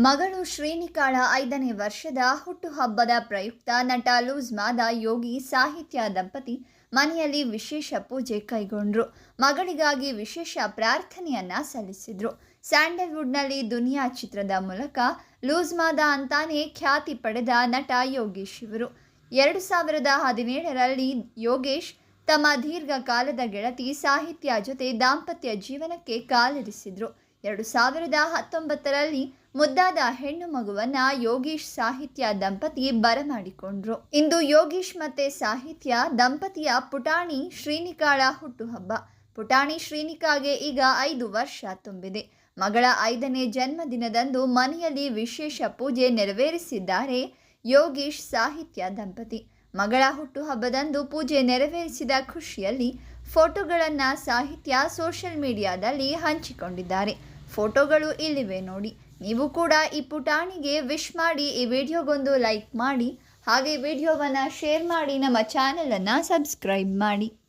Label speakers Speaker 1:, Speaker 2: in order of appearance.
Speaker 1: ಮಗಳು ಶ್ರೀನಿಕಾಳ ಐದನೇ ವರ್ಷದ ಹುಟ್ಟುಹಬ್ಬದ ಪ್ರಯುಕ್ತ ನಟ ಲೂಸ್ಮಾದ ಯೋಗಿ ಸಾಹಿತ್ಯ ದಂಪತಿ ಮನೆಯಲ್ಲಿ ವಿಶೇಷ ಪೂಜೆ ಕೈಗೊಂಡ್ರು. ಮಗಳಿಗಾಗಿ ವಿಶೇಷ ಪ್ರಾರ್ಥನೆಯನ್ನ ಸಲ್ಲಿಸಿದ್ರು. ಸ್ಯಾಂಡಲ್ವುಡ್ನಲ್ಲಿ ದುನಿಯಾ ಚಿತ್ರದ ಮೂಲಕ ಲೂಸ್ಮಾದ ಅಂತಾನೆ ಖ್ಯಾತಿ ಪಡೆದ ನಟ ಯೋಗೇಶ್ ಇವರು. ಎರಡು ಸಾವಿರದ ಹದಿನೇಳರಲ್ಲಿ ಯೋಗೇಶ್ ತಮ್ಮ ದೀರ್ಘಕಾಲದ ಗೆಳತಿ ಸಾಹಿತ್ಯ ಜೊತೆ ದಾಂಪತ್ಯ ಜೀವನಕ್ಕೆ ಕಾಲಿರಿಸಿದ್ರು. ಎರಡು ಸಾವಿರದ ಹತ್ತೊಂಬತ್ತರಲ್ಲಿ ಮುದ್ದಾದ ಹೆಣ್ಣು ಮಗುವನ್ನ ಯೋಗೀಶ್ ಸಾಹಿತ್ಯ ದಂಪತಿ ಬರಮಾಡಿಕೊಂಡ್ರು. ಇಂದು ಯೋಗೀಶ್ ಮತ್ತೆ ಸಾಹಿತ್ಯ ದಂಪತಿಯ ಪುಟಾಣಿ ಶ್ರೀನಿಕಾಳ ಹುಟ್ಟುಹಬ್ಬ. ಪುಟಾಣಿ ಶ್ರೀನಿಕಾಗೆ ಈಗ ಐದು ವರ್ಷ ತುಂಬಿದೆ. ಮಗಳ ಐದನೇ ಜನ್ಮದಿನದಂದು ಮನೆಯಲ್ಲಿ ವಿಶೇಷ ಪೂಜೆ ನೆರವೇರಿಸಿದ್ದಾರೆ ಯೋಗೀಶ್ ಸಾಹಿತ್ಯ ದಂಪತಿ. ಮಗಳ ಹುಟ್ಟುಹಬ್ಬದಂದು ಪೂಜೆ ನೆರವೇರಿಸಿದ ಖುಷಿಯಲ್ಲಿ ಫೋಟೋಗಳನ್ನು ಸಾಹಿತ್ಯ, ಸೋಷಿಯಲ್ ಮೀಡಿಯಾದಲ್ಲಿ ಹಂಚಿಕೊಂಡಿದ್ದಾರೆ. ಫೋಟೋಗಳು ಇಲ್ಲಿವೆ ನೋಡಿ. ನೀವು ಕೂಡ ಈ ಪುಟಾಣಿಗೆ ವಿಶ್ ಮಾಡಿ, ಈ ವಿಡಿಯೋಗೊಂದು ಲೈಕ್ ಮಾಡಿ, ಹಾಗೆ ವಿಡಿಯೋವನ್ನು ಶೇರ್ ಮಾಡಿ, ನಮ್ಮ ಚಾನಲನ್ನು ಸಬ್ಸ್ಕ್ರೈಬ್ ಮಾಡಿ.